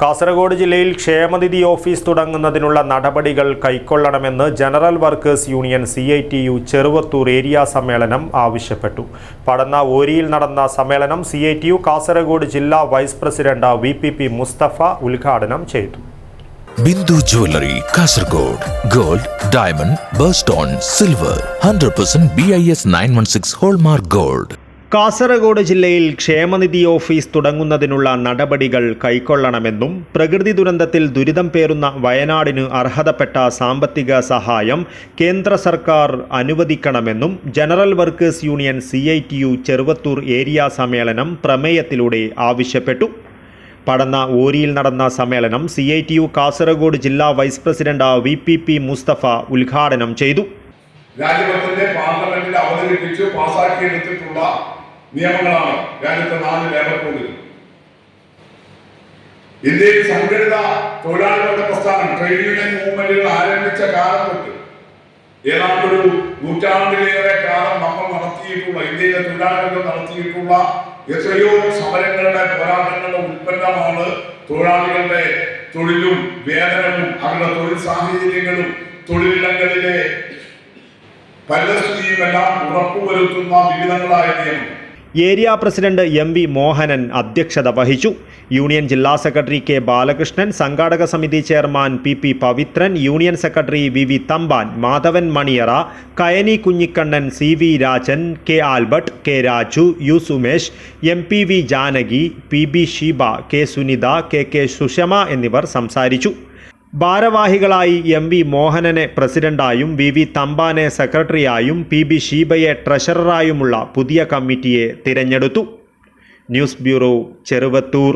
കാസർഗോഡ് ജില്ലയിൽ ക്ഷേമനിധി ഓഫീസ് തുടങ്ങുന്നതിനുള്ള നടപടികൾ കൈക്കൊള്ളണമെന്ന് general workers union C I T U Cheruvathur area സമ്മേളനം ആവശ്യപ്പെട്ടു. പടന്ന ഓരിയിൽ നടന്ന സമ്മേളനം C I T U Kasaragod ജില്ലാ vice president V P P Musthafa ഉദ്ഘാടനം ചെയ്തു. Bindu jewellery Kasaragod gold diamond birthstone silver hundred percent B I S nine one six hallmark gold Kasaragod ജില്ലയിൽ ക്ഷേമനിധി ഓഫീസ് തുടങ്ങുന്നതിനുള്ള നടപടികൾ കൈക്കൊള്ളണമെന്നും പ്രകൃതി ദുരന്തത്തിൽ ദുരിതം പേറുന്ന വയനാടിന് അർഹതപ്പെട്ട സാമ്പത്തിക സഹായം കേന്ദ്ര സർക്കാർ അനുവദിക്കണമെന്നും general workers union C I T U Cheruvathur area സമ്മേളനം പ്രമേയത്തിലൂടെ ആവശ്യപ്പെട്ടു. പടന്ന ഓരിയിൽ നടന്ന സമ്മേളനം C I T U Kasaragod ജില്ലാ vice president V P P Musthafa ഉദ്ഘാടനം ചെയ്തു. രാജ്യത്തിന്റെ പാർലമെന്റിൽ അവതരിപ്പിച്ച് പാസാക്കിയെടുത്തിട്ടുള്ള നിയമങ്ങളാണ്. രാജ്യത്തെ നാല് ലേബർ കോഡുകൾ ഇന്ത്യയിൽ സംഘടിത തൊഴിലാളികളുടെ പ്രസ്ഥാനം ട്രേഡ് യൂണിയൻ മൂവ്മെന്റുകൾ ആരംഭിച്ച കാലം തൊട്ട് ഏതാണ്ടൊരു നൂറ്റാണ്ടിലേറെ കാലം നമ്മൾ നടത്തിയിട്ടുള്ള ഇന്ത്യയിലെ തൊഴിലാളികൾ നടത്തിയിട്ടുള്ള എത്രയോ സമരങ്ങളുടെ പോരാട്ടങ്ങളുടെ ഉൽപ്പന്നമാണ് തൊഴിലാളികളുടെ തൊഴിലും വേതനവും അവരുടെ തൊഴിൽ സാഹചര്യങ്ങളും തൊഴിലിടങ്ങളിലെ പരിസ്ഥിതിയും എല്ലാം ഉറപ്പുവരുത്തുന്ന വിവിധങ്ങളായ നിയമം area president M V Mohanan അധ്യക്ഷത വഹിച്ചു. യൂണിയൻ ജില്ലാ സെക്രട്ടറി കെ ബാലകൃഷ്ണൻ സംഘാടക സമിതി chairman P P Pavithran union secretary V V Thampan Madhavan Maniyara Kayani Kunhikannan C V Rajan K Albert K Raju U Sumesh M P V Janaki P B Sheeba K Sunitha K K Sushama എന്നിവർ സംസാരിച്ചു. ഭാരവാഹികളായി M V മോഹനനെ പ്രസിഡന്റായും V V തമ്പാനെ സെക്രട്ടറിയായും P B ഷീബയെ ട്രഷററായുമുള്ള പുതിയ കമ്മിറ്റിയെ തിരഞ്ഞെടുത്തു. News bureau Cheruvathur.